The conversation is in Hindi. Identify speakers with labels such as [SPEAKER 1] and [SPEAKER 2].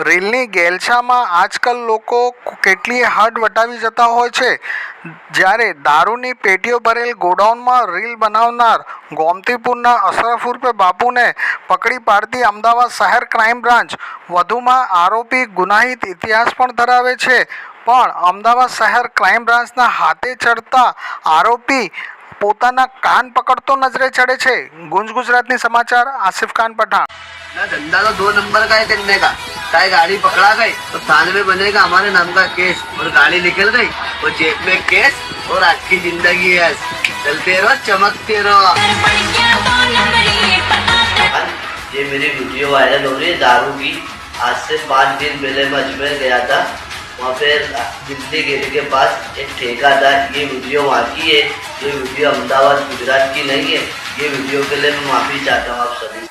[SPEAKER 1] રેલની ગેલછામાં આજકાલ લોકો કેટલીય હદ વટાવી જતા હોય છે? જ્યારે દારૂની પેટીઓ ભરેલ ગોડાઉનમાં રીલ બનાવનાર ગોમતીપુરના અશરફ ઉર્ફે બાપુને પકડી પાડતી અમદાવાદ શહેર ક્રાઇમ બ્રાન્ચ, વધુમાં આરોપી ગુનાહિત ઇતિહાસ પણ ધરાવે છે. પણ અમદાવાદ શહેર ક્રાઇમ બ્રાન્ચના હાથે ચડતા આરોપી પોતાના કાન પકડતો નજરે ચડે છે ગુંજ ગુજરાતની સમાચાર આસિફ ખાન પઠાણ
[SPEAKER 2] ना धंधा तो दो नंबर का है करने का चाहे गाड़ी पकड़ा गई तो थाने में बनेगा हमारे नाम का केस और गाड़ी निकल गई वो जेब में केस और आज की जिंदगी है चलते रहो चमकते रहो ये मेरी वीडियो वायरल हो रही है दारू की आज से पाँच दिन पहले मैं अजमेर गया था वहाँ पे दिल्ली गेट के पास एक ठेका था ये वीडियो वहाँ की है ये वीडियो अहमदाबाद, गुजरात की नहीं है। ये वीडियो के लिए मैं माफ़ी चाहता हूँ आप सभी